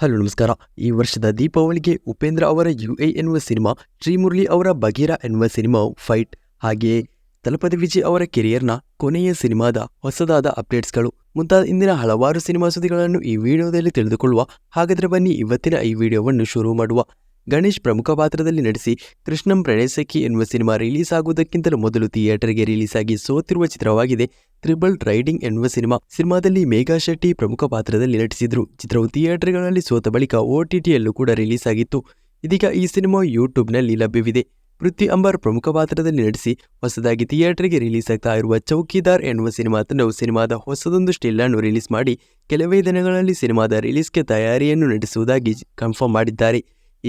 Hello, ನಮಸ್ಕಾರ. ಈ ವರ್ಷದ ದೀಪಾವಳಿಗೆ ಉಪೇಂದ್ರ ಅವರ ಯು ಎ ಎನ್ನುವ ಸಿನಿಮಾ ಶ್ರೀಮುರಳಿ ಅವರ ಬಗೀರಾ ಎನ್ನುವ ಸಿನಿಮಾ, ಫೈಟ್, ಹಾಗೆಯೇ ತಲಪತಿ ವಿಜಯ್ ಅವರ ಕೆರಿಯರ್ನ ಕೊನೆಯ ಸಿನಿಮಾದ ಹೊಸದಾದ ಅಪ್ಡೇಟ್ಸ್ಗಳು. ಮುಂತಾದ ಇಂದಿನ ಹಲವಾರು ಸಿನಿಮಾ ಸುದ್ದಿಗಳನ್ನು ಈ ವಿಡಿಯೋದಲ್ಲಿ ತಿಳಿದುಕೊಳ್ಳುವ ಹಾಗಾದರೆ ಬನ್ನಿ, ಇವತ್ತಿನ ಈ ವಿಡಿಯೋವನ್ನು ಶುರು ಮಾಡುವ. ಗಣೇಶ್ ಪ್ರಮುಖ ಪಾತ್ರದಲ್ಲಿ ನಟಿಸಿ ಕೃಷ್ಣಂ ಪ್ರಣಯಸಖಿ ಎನ್ನುವ ಸಿನಿಮಾ ರಿಲೀಸ್ ಆಗುವುದಕ್ಕಿಂತಲೂ ಮೊದಲು ಥಿಯೇಟರ್ಗೆ ರಿಲೀಸ್ ಆಗಿ ಸೋತಿರುವ ಚಿತ್ರವಾಗಿದೆ. ತ್ರಿಬಲ್ ರೈಡಿಂಗ್ ಎನ್ನುವ ಸಿನಿಮಾ ಸಿನಿಮಾದಲ್ಲಿ ಮೇಘಾ ಶೆಟ್ಟಿ ಪ್ರಮುಖ ಪಾತ್ರದಲ್ಲಿ ನಟಿಸಿದ್ರು. ಚಿತ್ರವು ಥಿಯೇಟರ್ಗಳಲ್ಲಿ ಸೋತ ಬಳಿಕ ಓಟಿಟಿಯಲ್ಲೂ ಕೂಡ ರಿಲೀಸ್ ಆಗಿತ್ತು ಇದೀಗ ಈ ಸಿನಿಮಾ ಯೂಟ್ಯೂಬ್ನಲ್ಲಿ ಲಭ್ಯವಿದೆ. ಪೃಥ್ವಿ ಅಂಬರ್ ಪ್ರಮುಖ ಪಾತ್ರದಲ್ಲಿ ನಟಿಸಿ ಹೊಸದಾಗಿ ಥಿಯೇಟರ್ಗೆ ರಿಲೀಸ್ ಆಗ್ತಾ ಇರುವ ಚೌಕಿದಾರ್ ಎನ್ನುವ ಸಿನಿಮಾ ತಂಡವು ಸಿನಿಮಾದ ಹೊಸದೊಂದು ಸ್ಟಿಲ್ ಅನ್ನು ರಿಲೀಸ್ ಮಾಡಿ, ಕೆಲವೇ ದಿನಗಳಲ್ಲಿ ಸಿನಿಮಾದ ರಿಲೀಸ್ಗೆ ತಯಾರಿಯನ್ನು ನಡೆಸುವುದಾಗಿ ಕನ್ಫರ್ಮ್ ಮಾಡಿದ್ದಾರೆ.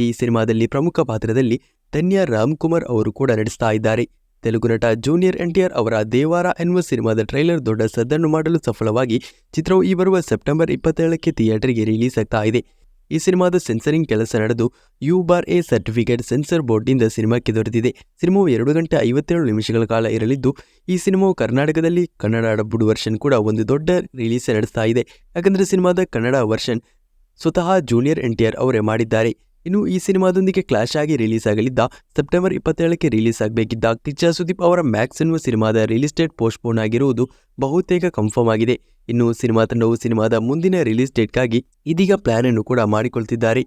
ಈ ಸಿನಿಮಾದಲ್ಲಿ ಪ್ರಮುಖ ಪಾತ್ರದಲ್ಲಿ ಧನ್ಯ ರಾಮ್ಕುಮಾರ್ ಅವರು ಕೂಡ ನಡೆಸ್ತಾ ಇದ್ದಾರೆ. ತೆಲುಗು ನಟ ಜೂನಿಯರ್ ಎನ್ಟಿಆರ್ ಅವರ ದೇವಾರ ಎನ್ನುವ ಸಿನಿಮಾದ ಟ್ರೈಲರ್ ದೊಡ್ಡ ಸದ್ದನ್ನು ಮಾಡಲು ಸಫಲವಾಗಿ ಚಿತ್ರವು ಈ ಬರುವ ಸೆಪ್ಟೆಂಬರ್ ಇಪ್ಪತ್ತೇಳಕ್ಕೆ ಥಿಯೇಟರ್ಗೆ ರಿಲೀಸ್ ಆಗ್ತಾ ಇದೆ. ಈ ಸಿನಿಮಾದ ಸೆನ್ಸರಿಂಗ್ ಕೆಲಸ ನಡೆದು U bar A certificate censor ಬೋರ್ಡ್ನಿಂದ ಸಿನಿಮಾಕ್ಕೆ ದೊರೆತಿದೆ. ಸಿನಿಮಾವು ಎರಡು ಗಂಟೆ ಐವತ್ತೇಳು ನಿಮಿಷಗಳ ಕಾಲ ಇರಲಿದ್ದು, ಈ ಸಿನಿಮಾವು ಕರ್ನಾಟಕದಲ್ಲಿ ಕನ್ನಡ ಡಬ್ಬುಡ್ ವರ್ಷನ್ ಕೂಡ ಒಂದು ದೊಡ್ಡ ರಿಲೀಸ್ ನಡೆಸ್ತಾ ಇದೆ. ಯಾಕಂದರೆ ಸಿನಿಮಾದ ಕನ್ನಡ ವರ್ಷನ್ ಸ್ವತಃ ಜೂನಿಯರ್ ಎನ್ಟಿಆರ್ ಅವರೇ ಮಾಡಿದ್ದಾರೆ. ಇನ್ನು ಈ ಸಿನಿಮಾದೊಂದಿಗೆ ಕ್ಲಾಶ್ ಆಗಿ ರಿಲೀಸ್ ಆಗಲಿದ್ದ ಸೆಪ್ಟೆಂಬರ್ ಇಪ್ಪತ್ತೇಳಕ್ಕೆ ರಿಲೀಸ್ ಆಗಬೇಕಿದ್ದ ಕಿಚ್ಚ ಸುದೀಪ್ ಅವರ ಮ್ಯಾಕ್ಸ್ ಎನ್ನುವ ಸಿನಿಮಾದ ರಿಲೀಸ್ ಡೇಟ್ ಪೋಸ್ಟ್ಪೋನ್ ಆಗಿರುವುದು ಬಹುತೇಕ ಕನ್ಫರ್ಮ್ ಆಗಿದೆ. ಇನ್ನು ಸಿನಿಮಾ ತಂಡವು ಸಿನಿಮಾದ ಮುಂದಿನ ರಿಲೀಸ್ ಡೇಟ್ಗಾಗಿ ಇದೀಗ ಪ್ಲಾನ್ ಅನ್ನು ಕೂಡ ಮಾಡಿಕೊಳ್ತಿದ್ದಾರೆ.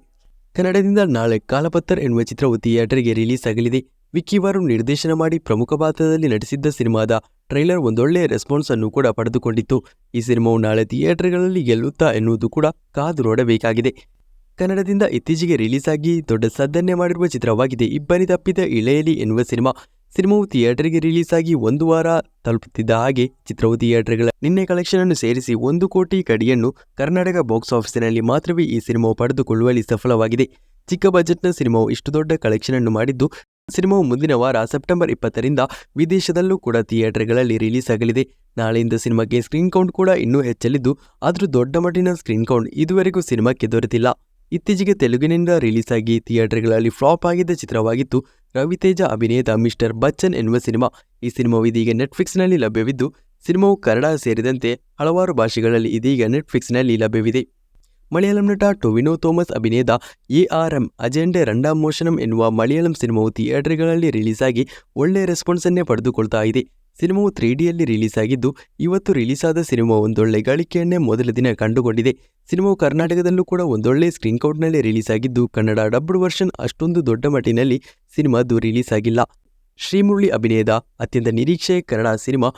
ಕನ್ನಡದಿಂದ ನಾಳೆ ಕಾಲಪತ್ತರ್ ಎನ್ನುವ ಚಿತ್ರವು ಥಿಯೇಟರ್ಗೆ ರಿಲೀಸ್ ಆಗಲಿದೆ. ವಿಕ್ಕಿ ವಾರು ನಿರ್ದೇಶನ ಮಾಡಿ ಪ್ರಮುಖ ಪಾತ್ರದಲ್ಲಿ ನಟಿಸಿದ್ದ ಸಿನಿಮಾದ ಟ್ರೈಲರ್ ಒಂದೊಳ್ಳೆಯ ರೆಸ್ಪಾನ್ಸ್ ಅನ್ನು ಕೂಡ ಪಡೆದುಕೊಂಡಿತ್ತು. ಈ ಸಿನಿಮಾವು ನಾಳೆ ಥಿಯೇಟರ್ಗಳಲ್ಲಿ ಗೆಲ್ಲುತ್ತಾ ಎನ್ನುವುದು ಕೂಡ ಕಾದು ನೋಡಬೇಕಾಗಿದೆ. ಕನ್ನಡದಿಂದ ಇತ್ತೀಚೆಗೆ ರಿಲೀಸ್ ಆಗಿ ದೊಡ್ಡ ಸದ್ದನ್ನೇ ಮಾಡಿರುವ ಚಿತ್ರವಾಗಿದೆ. ಇಬ್ಬನಿ ತಪ್ಪಿದ ಇಳೆಯಲಿ ಎನ್ನುವ ಸಿನಿಮಾ. ಸಿನಿಮಾವು ಥಿಯೇಟರ್ಗೆ ರಿಲೀಸ್ ಆಗಿ ಒಂದು ವಾರ ತಲುಪುತ್ತಿದ್ದ ಹಾಗೆ ಚಿತ್ರವು ಥಿಯೇಟರ್ಗಳ ನಿನ್ನೆ ಕಲೆಕ್ಷನ್ ಅನ್ನು ಸೇರಿಸಿ ಒಂದು ಕೋಟಿ ಕಡಿಯನ್ನು ಕರ್ನಾಟಕ ಬಾಕ್ಸ್ ಆಫೀಸಿನಲ್ಲಿ ಮಾತ್ರವೇ ಈ ಸಿನಿಮಾವು ಪಡೆದುಕೊಳ್ಳುವಲ್ಲಿ ಸಫಲವಾಗಿದೆ. ಚಿಕ್ಕ ಬಜೆಟ್ನ ಸಿನಿಮಾವು ಇಷ್ಟು ದೊಡ್ಡ ಕಲೆಕ್ಷನ್ ಅನ್ನು ಮಾಡಿದ್ದು, ಸಿನಿಮಾವು ಮುಂದಿನ ವಾರ ಸೆಪ್ಟೆಂಬರ್ ಇಪ್ಪತ್ತರಿಂದ ವಿದೇಶದಲ್ಲೂ ಕೂಡ ಥಿಯೇಟರ್ಗಳಲ್ಲಿ ರಿಲೀಸ್ ಆಗಲಿದೆ. ನಾಳೆಯಿಂದ ಸಿನಿಮಾಗೆ ಸ್ಕ್ರೀನ್ ಕೌಂಟ್ ಕೂಡ ಇನ್ನೂ ಹೆಚ್ಚಲಿದ್ದು, ಆದರೂ ದೊಡ್ಡ ಮಟ್ಟಿನ ಸ್ಕ್ರೀನ್ ಕೌಂಟ್ ಇದುವರೆಗೂ ಸಿನಿಮಾಕ್ಕೆ ದೊರೆತಿಲ್ಲ. ಇತ್ತೀಚೆಗೆ ತೆಲುಗಿನಿಂದ ರಿಲೀಸ್ ಆಗಿ ಥಿಯೇಟರ್ಗಳಲ್ಲಿ ಫ್ಲಾಪ್ ಆಗಿದ್ದ ಚಿತ್ರವಾಗಿತ್ತು ರವಿತೇಜ ಅಭಿನಯದ ಮಿಸ್ಟರ್ ಬಚ್ಚನ್ ಎನ್ನುವ ಸಿನಿಮಾ ಈ ಸಿನಿಮಾವು ಇದೀಗ ನೆಟ್ಫ್ಲಿಕ್ಸ್ನಲ್ಲಿ ಲಭ್ಯವಿದ್ದು, ಸಿನಿಮಾವು ಕನ್ನಡ ಸೇರಿದಂತೆ ಹಲವಾರು ಭಾಷೆಗಳಲ್ಲಿ ಇದೀಗ ನೆಟ್ಫ್ಲಿಕ್ಸ್ನಲ್ಲಿ ಲಭ್ಯವಿದೆ. ಮಲಯಾಳಂ ನಟ ಟೊವಿನೋ ಥೋಮಸ್ ಅಭಿನಯದ A R M Ajayante Randam Moshanam ಎನ್ನುವ ಮಲಯಾಳಂ ಸಿನಿಮಾವು ಥಿಯೇಟರ್ಗಳಲ್ಲಿ ರಿಲೀಸ್ ಆಗಿ ಒಳ್ಳೆಯ ರೆಸ್ಪಾನ್ಸನ್ನೇ ಪಡೆದುಕೊಳ್ತಾ ಇದೆ. ಸಿನಿಮಾವು ತ್ರೀ ಡಿಯಲ್ಲಿ ರಿಲೀಸ್ ಆಗಿದ್ದು ಇವತ್ತು ರಿಲೀಸ್ ಆದ ಸಿನಿಮಾ ಒಂದೊಳ್ಳೆ ಗಳಿಕೆಯನ್ನೇ ಮೊದಲ ದಿನ ಕಂಡುಕೊಂಡಿದೆ ಸಿನಿಮಾವು ಕರ್ನಾಟಕದಲ್ಲೂ ಕೂಡ ಒಂದೊಳ್ಳೆ ಸ್ಕ್ರೀನ್ ಕೌಂಟ್ನಲ್ಲಿ ರಿಲೀಸ್ ಆಗಿದ್ದು ಕನ್ನಡ ಡಬ್ಡ್ ವರ್ಷನ್ ಅಷ್ಟೊಂದು ದೊಡ್ಡ ಮಟ್ಟಿನಲ್ಲಿ ಸಿನಿಮಾದು ರಿಲೀಸ್ ಆಗಿಲ್ಲ ಶ್ರೀಮುರಳಿ ಅಭಿನಯದ ಅತ್ಯಂತ ನಿರೀಕ್ಷೆಯ ಕನ್ನಡ ಸಿನಿಮಾ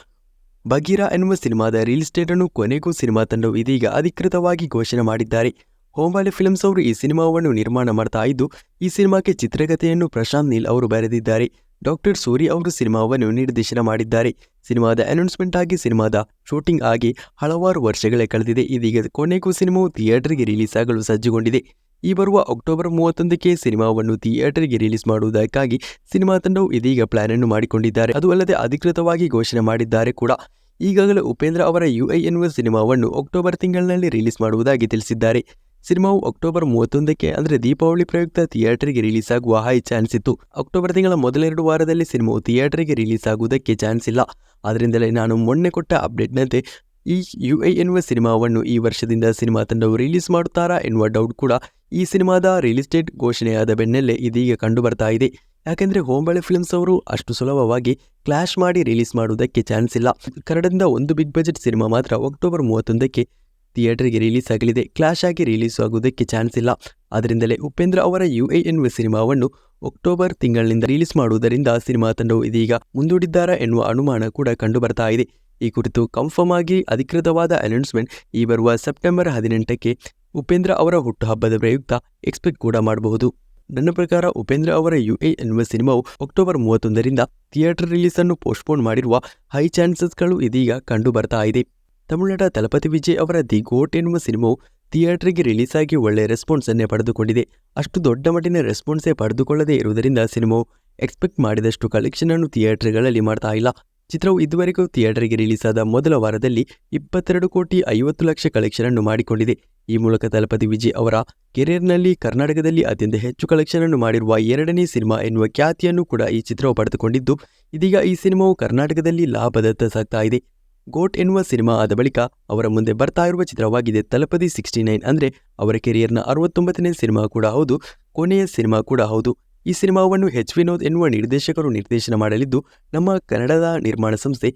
ಬಗೀರಾ ಎನ್ನುವ ಸಿನಿಮಾದ ರಿಲೀಸ್ ಅನ್ನು ಕೊನೆಗೂ ಸಿನಿಮಾ ತಂಡವು ಇದೀಗ ಅಧಿಕೃತವಾಗಿ ಘೋಷಣೆ ಮಾಡಿದ್ದಾರೆ. ಹೋಂಬಾಲೆ ಫಿಲ್ಮ್ಸ್ ಅವರು ಈ ಸಿನಿಮಾವನ್ನು ನಿರ್ಮಾಣ ಮಾಡ್ತಾ ಇದ್ದು, ಈ ಸಿನಿಮಾಕ್ಕೆ ಚಿತ್ರಕಥೆಯನ್ನು ಪ್ರಶಾಂತ್ ನೀಲ್ ಅವರು ಬರೆದಿದ್ದಾರೆ. ಡಾಕ್ಟರ್ ಸೂರಿ ಅವರು ಸಿನಿಮಾವನ್ನು ನಿರ್ದೇಶನ ಮಾಡಿದ್ದಾರೆ. ಸಿನಿಮಾದ ಅನೌನ್ಸ್ಮೆಂಟ್ ಆಗಿ, ಸಿನಿಮಾದ ಶೂಟಿಂಗ್ ಆಗಿ ಹಲವಾರು ವರ್ಷಗಳೇ ಕಳೆದಿದೆ. ಇದೀಗ ಕೊನೆಗೂ ಸಿನಿಮಾವು ಥಿಯೇಟರ್ಗೆ ರಿಲೀಸ್ ಆಗಲು ಸಜ್ಜುಗೊಂಡಿದೆ. ಈ ಬರುವ ಅಕ್ಟೋಬರ್ ಮೂವತ್ತೊಂದಕ್ಕೆ ಸಿನಿಮಾವನ್ನು ಥಿಯೇಟರ್ಗೆ ರಿಲೀಸ್ ಮಾಡುವುದಕ್ಕಾಗಿ ಸಿನಿಮಾ ತಂಡವು ಇದೀಗ ಪ್ಲಾನ್ ಅನ್ನು ಮಾಡಿಕೊಂಡಿದ್ದಾರೆ. ಅದು ಅಲ್ಲದೆ ಅಧಿಕೃತವಾಗಿ ಘೋಷಣೆ ಮಾಡಿದ್ದಾರೆ ಕೂಡ. ಈಗಾಗಲೇ ಉಪೇಂದ್ರ ಅವರ ಯು ಐ ಎನ್ನುವ ಸಿನಿಮಾವನ್ನು ಅಕ್ಟೋಬರ್ ತಿಂಗಳಿನಲ್ಲಿ ರಿಲೀಸ್ ಮಾಡುವುದಾಗಿ ತಿಳಿಸಿದ್ದಾರೆ. ಸಿನಿಮಾವು ಅಕ್ಟೋಬರ್ ಮೂವತ್ತೊಂದಕ್ಕೆ, ಅಂದರೆ ದೀಪಾವಳಿ ಪ್ರಯುಕ್ತ ಥಿಯೇಟರ್ಗೆ ರಿಲೀಸ್ ಆಗುವ ಹೈ ಚಾನ್ಸ್ ಇತ್ತು. ಅಕ್ಟೋಬರ್ ತಿಂಗಳ ಮೊದಲೆರಡು ವಾರದಲ್ಲಿ ಸಿನಿಮಾವು ಥಿಯೇಟರ್ಗೆ ರಿಲೀಸ್ ಆಗುವುದಕ್ಕೆ ಚಾನ್ಸ್ ಇಲ್ಲ. ಆದ್ದರಿಂದಲೇ ನಾನು ಮೊನ್ನೆ ಕೊಟ್ಟ ಅಪ್ಡೇಟ್ನಂತೆ, ಈ ಯು ಐ ಎನ್ನುವ ಸಿನಿಮಾವನ್ನು ಈ ವರ್ಷದಿಂದ ಸಿನಿಮಾ ತಂಡವು ರಿಲೀಸ್ ಮಾಡುತ್ತಾರಾ ಎನ್ನುವ ಡೌಟ್ ಕೂಡ ಈ ಸಿನಿಮಾದ ರಿಲೀಸ್ ಡೇಟ್ ಘೋಷಣೆಯಾದ ಬೆನ್ನಲ್ಲೇ ಇದೀಗ ಕಂಡು ಬರ್ತಾ ಇದೆ. ಯಾಕೆಂದರೆ ಹೋಂಬಳೆ ಫಿಲ್ಮ್ಸ್ ಅವರು ಅಷ್ಟು ಸುಲಭವಾಗಿ ಕ್ಲಾಶ್ ಮಾಡಿ ರಿಲೀಸ್ ಮಾಡುವುದಕ್ಕೆ ಚಾನ್ಸ್ ಇಲ್ಲ. ಕನ್ನಡದಿಂದ ಒಂದು ಬಿಗ್ ಬಜೆಟ್ ಸಿನಿಮಾ ಮಾತ್ರ ಅಕ್ಟೋಬರ್ ಮೂವತ್ತೊಂದಕ್ಕೆ ಥಿಯೇಟರ್ಗೆ ರಿಲೀಸ್ ಆಗಲಿದೆ. ಕ್ಲಾಶ್ ಆಗಿ ರಿಲೀಸ್ ಆಗುವುದಕ್ಕೆ ಚಾನ್ಸ್ ಇಲ್ಲ. ಅದರಿಂದಲೇ ಉಪೇಂದ್ರ ಅವರ ಯು ಎ ಸಿನಿಮಾವನ್ನು ಅಕ್ಟೋಬರ್ ತಿಂಗಳಿನಿಂದ ರಿಲೀಸ್ ಮಾಡುವುದರಿಂದ ಸಿನಿಮಾ ತಂಡವು ಇದೀಗ ಮುಂದೂಡಿದ್ದಾರಾ ಎನ್ನುವ ಅನುಮಾನ ಕೂಡ ಕಂಡು ಬರ್ತಾ ಇದೆ. ಈ ಕುರಿತು ಕನ್ಫರ್ಮ್ ಆಗಿ ಅಧಿಕೃತವಾದ ಅನೌನ್ಸ್ಮೆಂಟ್ ಈ ಬರುವ ಸೆಪ್ಟೆಂಬರ್ ಹದಿನೆಂಟಕ್ಕೆ ಉಪೇಂದ್ರ ಅವರ ಹುಟ್ಟುಹಬ್ಬದ ಪ್ರಯುಕ್ತ ಎಕ್ಸ್ಪೆಕ್ಟ್ ಕೂಡ ಮಾಡಬಹುದು. ನನ್ನ ಪ್ರಕಾರ ಉಪೇಂದ್ರ ಅವರ ಯು ಎ ಎನ್ನುವ ಸಿನಿಮಾವು ಅಕ್ಟೋಬರ್ ಮೂವತ್ತೊಂದರಿಂದ ಥಿಯೇಟರ್ ರಿಲೀಸ್ ಅನ್ನು ಪೋಸ್ಟ್ಪೋನ್ ಮಾಡಿರುವ ಹೈ ಚಾನ್ಸಸ್ಗಳು ಇದೀಗ ಕಂಡು ಬರ್ತಾ ಇದೆ. ತಮಿಳುನಾಡ ತಲಪತಿ ವಿಜಯ್ ಅವರ ದಿ ಗೋಟ್ ಎನ್ನುವ ಸಿನಿಮಾವು ಥಿಯೇಟರ್ಗೆ ರಿಲೀಸ್ ಆಗಿ ಒಳ್ಳೆಯ ರೆಸ್ಪಾನ್ಸ್ ಅನ್ನೇ ಪಡೆದುಕೊಂಡಿದೆ. ಅಷ್ಟು ದೊಡ್ಡ ಮಟ್ಟಿನ ರೆಸ್ಪಾನ್ಸೇ ಪಡೆದುಕೊಳ್ಳದೇ ಇರುವುದರಿಂದ ಸಿನಿಮಾವು ಎಕ್ಸ್ಪೆಕ್ಟ್ ಮಾಡಿದಷ್ಟು ಕಲೆಕ್ಷನ್ ಅನ್ನು ಥಿಯೇಟರ್ಗಳಲ್ಲಿ ಮಾಡ್ತಾ ಇಲ್ಲ. ಚಿತ್ರವು ಇದುವರೆಗೂ ಥಿಯೇಟರ್ಗೆ ರಿಲೀಸ್ ಆದ ಮೊದಲ ವಾರದಲ್ಲಿ ಇಪ್ಪತ್ತೆರಡು ಕೋಟಿ ಐವತ್ತು ಲಕ್ಷ ಕಲೆಕ್ಷನ್ ಅನ್ನು ಮಾಡಿಕೊಂಡಿದೆ. ಈ ಮೂಲಕ ತಲಪತಿ ವಿಜಯ್ ಅವರ ಕೆರಿಯರ್ನಲ್ಲಿ ಕರ್ನಾಟಕದಲ್ಲಿ ಅತ್ಯಂತ ಹೆಚ್ಚು ಕಲೆಕ್ಷನ್ ಅನ್ನು ಮಾಡಿರುವ ಎರಡನೇ ಸಿನಿಮಾ ಎನ್ನುವ ಖ್ಯಾತಿಯನ್ನು ಕೂಡ ಈ ಚಿತ್ರವು ಪಡೆದುಕೊಂಡಿದ್ದು, ಇದೀಗ ಈ ಸಿನಿಮಾವು ಕರ್ನಾಟಕದಲ್ಲಿ ಲಾಭದತ್ತ ಸಾಗ್ತಾ ಇದೆ. ಗೋಟ್ ಎನ್ನುವ ಸಿನಿಮಾ ಆದ ಬಳಿಕ ಅವರ ಮುಂದೆ ಬರ್ತಾ ಇರುವ ಚಿತ್ರವಾಗಿದೆ ತಲಪದಿ ಸಿಕ್ಸ್ಟಿ ನೈನ್ ಅಂದರೆ ಅವರ ಕೆರಿಯರ್ನ ಅರವತ್ತೊಂಬತ್ತನೇ ಸಿನಿಮಾ ಕೂಡ ಹೌದು, ಕೊನೆಯ ಸಿನಿಮಾ ಕೂಡ ಹೌದು. ಈ ಸಿನಿಮಾವನ್ನು ಹೆಚ್ ವಿನೋದ್ ಎನ್ನುವ ನಿರ್ದೇಶಕರು ನಿರ್ದೇಶನ ಮಾಡಲಿದ್ದು, ನಮ್ಮ ಕನ್ನಡದ ನಿರ್ಮಾಣ ಸಂಸ್ಥೆ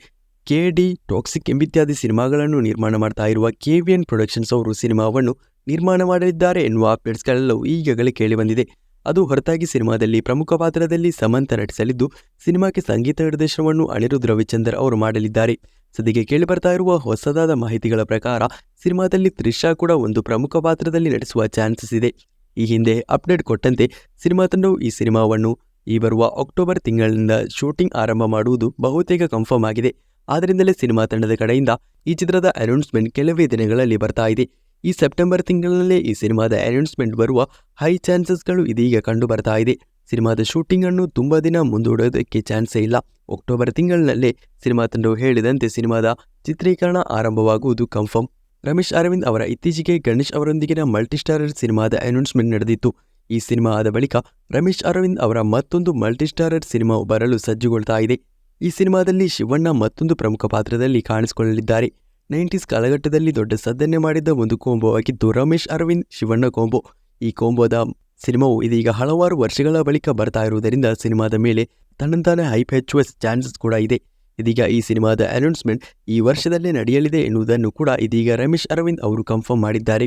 ಕೆ ಡಿ ಟಾಕ್ಸಿಕ್ ಎಂಬಿತ್ಯಾದಿ ಸಿನಿಮಾಗಳನ್ನು ನಿರ್ಮಾಣ ಮಾಡ್ತಾ ಇರುವ ಕೆ ವಿ ಎನ್ ಪ್ರೊಡಕ್ಷನ್ಸ್ ಅವರು ಸಿನಿಮಾವನ್ನು ನಿರ್ಮಾಣ ಮಾಡಲಿದ್ದಾರೆ ಎನ್ನುವ ಅಪ್ಡೇಟ್ಸ್ಗಳೆಲ್ಲವೂ ಈಗಾಗಲೇ ಕೇಳಿಬಂದಿದೆ ಅದು ಹೊರತಾಗಿ ಸಿನಿಮಾದಲ್ಲಿ ಪ್ರಮುಖ ಪಾತ್ರದಲ್ಲಿ ಸಮಂತ ನಟಿಸಲಿದ್ದು, ಸಿನಿಮಾಕ್ಕೆ ಸಂಗೀತ ನಿರ್ದೇಶನವನ್ನು ಅನಿರುದ್ ರವಿಚಂದರ್ ಅವರು ಮಾಡಲಿದ್ದಾರೆ. ಸದ್ಯಕ್ಕೆ ಕೇಳಿಬರ್ತಾ ಇರುವ ಹೊಸದಾದ ಮಾಹಿತಿಗಳ ಪ್ರಕಾರ, ಸಿನಿಮಾದಲ್ಲಿ ತ್ರಿಷಾ ಕೂಡ ಒಂದು ಪ್ರಮುಖ ಪಾತ್ರದಲ್ಲಿ ನಟಿಸುವ ಚಾನ್ಸಸ್ ಇದೆ. ಈ ಹಿಂದೆ ಅಪ್ಡೇಟ್ ಕೊಟ್ಟಂತೆ, ಸಿನಿಮಾ ತಂಡವು ಈ ಸಿನಿಮಾವನ್ನು ಈ ಬರುವ ಅಕ್ಟೋಬರ್ ತಿಂಗಳಿನಿಂದ ಶೂಟಿಂಗ್ ಆರಂಭ ಮಾಡುವುದು ಬಹುತೇಕ ಕನ್ಫರ್ಮ್ ಆಗಿದೆ. ಆದ್ದರಿಂದಲೇ ಸಿನಿಮಾ ತಂಡದ ಕಡೆಯಿಂದ ಈ ಚಿತ್ರದ ಅನೌನ್ಸ್ಮೆಂಟ್ ಕೆಲವೇ ದಿನಗಳಲ್ಲಿ ಬರ್ತಾ ಇದೆ. ಈ ಸೆಪ್ಟೆಂಬರ್ ತಿಂಗಳಲ್ಲೇ ಈ ಸಿನಿಮಾದ ಅನೌನ್ಸ್ಮೆಂಟ್ ಬರುವ ಹೈ ಚಾನ್ಸಸ್ಗಳು ಇದೀಗ ಕಂಡು ಬರ್ತಾ ಇದೆ. ಸಿನಿಮಾದ ಶೂಟಿಂಗ್ ಅನ್ನು ತುಂಬಾ ದಿನ ಮುಂದೂಡೋದಕ್ಕೆ ಚಾನ್ಸೇ ಇಲ್ಲ. ಅಕ್ಟೋಬರ್ ತಿಂಗಳಿನಲ್ಲೇ ಸಿನಿಮಾ ತಂಡವು ಹೇಳಿದಂತೆ ಸಿನಿಮಾದ ಚಿತ್ರೀಕರಣ ಆರಂಭವಾಗುವುದು ಕನ್ಫರ್ಮ್ ರಮೇಶ್ ಅರವಿಂದ್ ಅವರ ಇತ್ತೀಚೆಗೆ ಗಣೇಶ್ ಅವರೊಂದಿಗಿನ ಮಲ್ಟಿಸ್ಟಾರರ್ ಸಿನಿಮಾದ ಅನೌನ್ಸ್ಮೆಂಟ್ ನಡೆದಿತ್ತು. ಈ ಸಿನಿಮಾ ಆದ ಬಳಿಕ ರಮೇಶ್ ಅರವಿಂದ್ ಅವರ ಮತ್ತೊಂದು ಮಲ್ಟಿಸ್ಟಾರರ್ ಸಿನಿಮಾ ಬರಲು ಸಜ್ಜುಗೊಳ್ತಾ ಇದೆ. ಈ ಸಿನಿಮಾದಲ್ಲಿ ಶಿವಣ್ಣ ಮತ್ತೊಂದು ಪ್ರಮುಖ ಪಾತ್ರದಲ್ಲಿ ಕಾಣಿಸಿಕೊಳ್ಳಲಿದ್ದಾರೆ. ನೈಂಟೀಸ್ ಕಾಲಘಟ್ಟದಲ್ಲಿ ದೊಡ್ಡ ಸದ್ದನ್ನೇ ಮಾಡಿದ್ದ ಒಂದು ಕೋಂಬೋ ಆಗಿದ್ದು ರಮೇಶ್ ಅರವಿಂದ್ ಶಿವಣ್ಣ ಕೋಂಬೋ. ಈ ಕೋಂಬೋದ ಸಿನಿಮಾವು ಇದೀಗ ಹಲವಾರು ವರ್ಷಗಳ ಬಳಿಕ ಬರ್ತಾ ಇರುವುದರಿಂದ ಸಿನಿಮಾದ ಮೇಲೆ ತನ್ನಂತಾನೆ ಹೈಪ್ ಹೆಚ್ಚುವ ಚಾನ್ಸಸ್ ಕೂಡ ಇದೆ. ಇದೀಗ ಈ ಸಿನಿಮಾದ ಅನೌನ್ಸ್ಮೆಂಟ್ ಈ ವರ್ಷದಲ್ಲೇ ನಡೆಯಲಿದೆ ಎನ್ನುವುದನ್ನು ಕೂಡ ಇದೀಗ ರಮೇಶ್ ಅರವಿಂದ್ ಅವರು ಕನ್ಫರ್ಮ್ ಮಾಡಿದ್ದಾರೆ.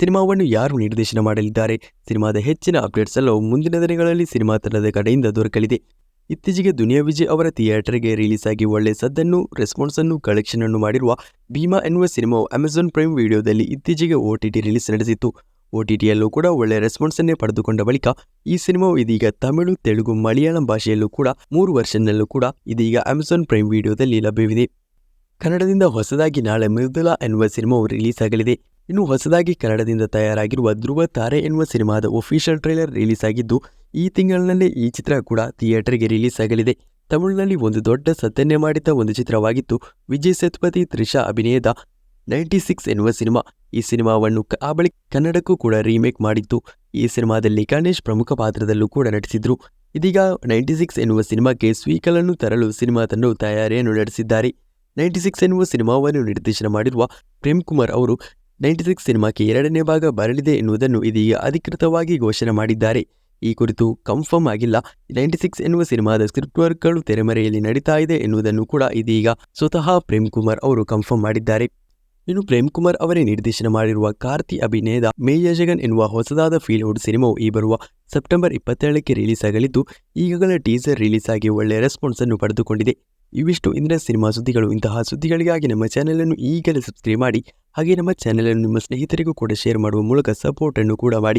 ಸಿನಿಮಾವನ್ನು ಯಾರು ನಿರ್ದೇಶನ ಮಾಡಲಿದ್ದಾರೆ? ಸಿನಿಮಾದ ಹೆಚ್ಚಿನ ಅಪ್ಡೇಟ್ಸ್ ಎಲ್ಲವೂ ಮುಂದಿನ ದಿನಗಳಲ್ಲಿ ಸಿನಿಮಾ ತಂಡದ ಕಡೆಯಿಂದ ದೊರಕಲಿದೆ. ಇತ್ತೀಚೆಗೆ ದುನಿಯಾ ವಿಜಯ್ ಅವರ ಥಿಯೇಟರ್ಗೆ ರಿಲೀಸ್ ಆಗಿ ಒಳ್ಳೆ ಸದ್ದನ್ನು ರೆಸ್ಪಾನ್ಸ್ ಅನ್ನು ಕಲೆಕ್ಷನ್ ಅನ್ನು ಮಾಡಿರುವ ಭೀಮಾ ಎನ್ನುವ ಸಿನಿಮಾವು ಅಮೆಜಾನ್ ಪ್ರೈಮ್ ವಿಡಿಯೋದಲ್ಲಿ ಇತ್ತೀಚೆಗೆ ಒ ಟಿ ಟಿ ರಿಲೀಸ್ ನಡೆಸಿತ್ತು. ಒ ಕೂಡ ಒಳ್ಳೆ ರೆಸ್ಪಾನ್ಸ್ ಅನ್ನೇ ಪಡೆದುಕೊಂಡ ಬಳಿಕ ಈ ಸಿನಿಮಾವು ಇದೀಗ ತಮಿಳು, ತೆಲುಗು, ಮಲಯಾಳಂ ಭಾಷೆಯಲ್ಲೂ ಕೂಡ ಮೂರು ವರ್ಷನ್ನಲ್ಲೂ ಕೂಡ ಇದೀಗ ಅಮೆಜಾನ್ ಪ್ರೈಮ್ ವಿಡಿಯೋದಲ್ಲಿ ಲಭ್ಯವಿದೆ. ಕನ್ನಡದಿಂದ ಹೊಸದಾಗಿ ನಾಳೆ ಮೃದುಲಾ ಎನ್ನುವ ಸಿನಿಮಾವು ರಿಲೀಸ್ ಆಗಲಿದೆ. ಇನ್ನು ಹೊಸದಾಗಿ ಕನ್ನಡದಿಂದ ತಯಾರಾಗಿರುವ ಧ್ರುವ ತಾರೆ ಎನ್ನುವ ಸಿನಿಮಾದ ಒಫಿಷಿಯಲ್ ಟ್ರೈಲರ್ ರಿಲೀಸ್ ಆಗಿದ್ದು ಈ ತಿಂಗಳಿನಲ್ಲೇ ಈ ಚಿತ್ರ ಕೂಡ ಥಿಯೇಟರ್ಗೆ ರಿಲೀಸ್ ಆಗಲಿದೆ. ತಮಿಳಿನಲ್ಲಿ ಒಂದು ದೊಡ್ಡ ಸದ್ದನ್ನೇ ಮಾಡಿದ ಒಂದು ಚಿತ್ರವಾಗಿತ್ತು ವಿಜಯ್ ಸೇತುಪತಿ, ತ್ರಿಷಾ ಅಭಿನಯದ ನೈಂಟಿ ಸಿಕ್ಸ್ ಎನ್ನುವ ಸಿನಿಮಾ. ಈ ಸಿನಿಮಾವನ್ನು ಆ ಬಳಿಕ ಕನ್ನಡಕ್ಕೂ ಕೂಡ ರೀಮೇಕ್ ಮಾಡಿತ್ತು. ಈ ಸಿನಿಮಾದಲ್ಲಿ ಗಣೇಶ್ ಪ್ರಮುಖ ಪಾತ್ರದಲ್ಲೂ ಕೂಡ ನಟಿಸಿದ್ರು. ಇದೀಗ ನೈಂಟಿ ಸಿಕ್ಸ್ ಎನ್ನುವ ಸಿನಿಮಾಕ್ಕೆ ಸ್ವೀಕಲನ್ನು ತರಲು ಸಿನಿಮಾ ತಂಡವು ತಯಾರಿಯನ್ನು ನಡೆಸಿದ್ದಾರೆ. ನೈಂಟಿ ಸಿಕ್ಸ್ ಎನ್ನುವ ಸಿನಿಮಾವನ್ನು ನಿರ್ದೇಶನ ಮಾಡಿರುವ ಪ್ರೇಮ್ ಕುಮಾರ್ ಅವರು ನೈಂಟಿ ಸಿಕ್ಸ್ ಸಿನಿಮಾಕ್ಕೆ ಎರಡನೇ ಭಾಗ ಬರಲಿದೆ ಎನ್ನುವುದನ್ನು ಇದೀಗ ಅಧಿಕೃತವಾಗಿ ಘೋಷಣೆ ಮಾಡಿದ್ದಾರೆ. ಈ ಕುರಿತು ಕನ್ಫರ್ಮ್ ಆಗಿಲ್ಲ. ನೈಂಟಿ ಸಿಕ್ಸ್ ಎನ್ನುವ ಸಿನಿಮಾದ ಸ್ಕ್ರಿಪ್ಟ್ ವರ್ಕ್ಗಳು ತೆರೆಮರೆಯಲ್ಲಿ ನಡೀತಾ ಇದೆ ಎನ್ನುವುದನ್ನು ಕೂಡ ಇದೀಗ ಸ್ವತಃ ಪ್ರೇಮ್ ಕುಮಾರ್ ಅವರು ಕನ್ಫರ್ಮ್ ಮಾಡಿದ್ದಾರೆ. ಇನ್ನು ಪ್ರೇಮ್ ಕುಮಾರ್ ಅವರೇ ನಿರ್ದೇಶನ ಮಾಡಿರುವ ಕಾರ್ತಿ ಅಭಿನಯದ ಮೇಯ ಜಗನ್ ಎನ್ನುವ ಹೊಸದಾದ ಫೀಲ್ ಔಟ್ ಸಿನಿಮಾವು ಈ ಬರುವ ಸೆಪ್ಟೆಂಬರ್ ಇಪ್ಪತ್ತೇಳಕ್ಕೆ ರಿಲೀಸ್ ಆಗಲಿದ್ದು ಈಗಾಗಲೇ ಟೀಸರ್ ರಿಲೀಸ್ ಆಗಿ ಒಳ್ಳೆಯ ರೆಸ್ಪಾನ್ಸ್ ಅನ್ನು ಪಡೆದುಕೊಂಡಿದೆ. ಇವಿಷ್ಟು ಇಂದಿನ ಸಿನಿಮಾ ಸುದ್ದಿಗಳು. ಇಂತಹ ಸುದ್ದಿಗಳಿಗಾಗಿ ನಮ್ಮ ಚಾನೆಲ್ ಅನ್ನು ಈಗಲೇ ಸಬ್ಸ್ಕ್ರೈಬ್ ಮಾಡಿ, ಹಾಗೆ ನಮ್ಮ ಚಾನೆಲ್ ಅನ್ನು ನಿಮ್ಮ ಸ್ನೇಹಿತರಿಗೂ ಕೂಡ ಶೇರ್ ಮಾಡುವ ಮೂಲಕ ಸಪೋರ್ಟ್ ಅನ್ನು ಕೂಡ ಮಾಡಿ.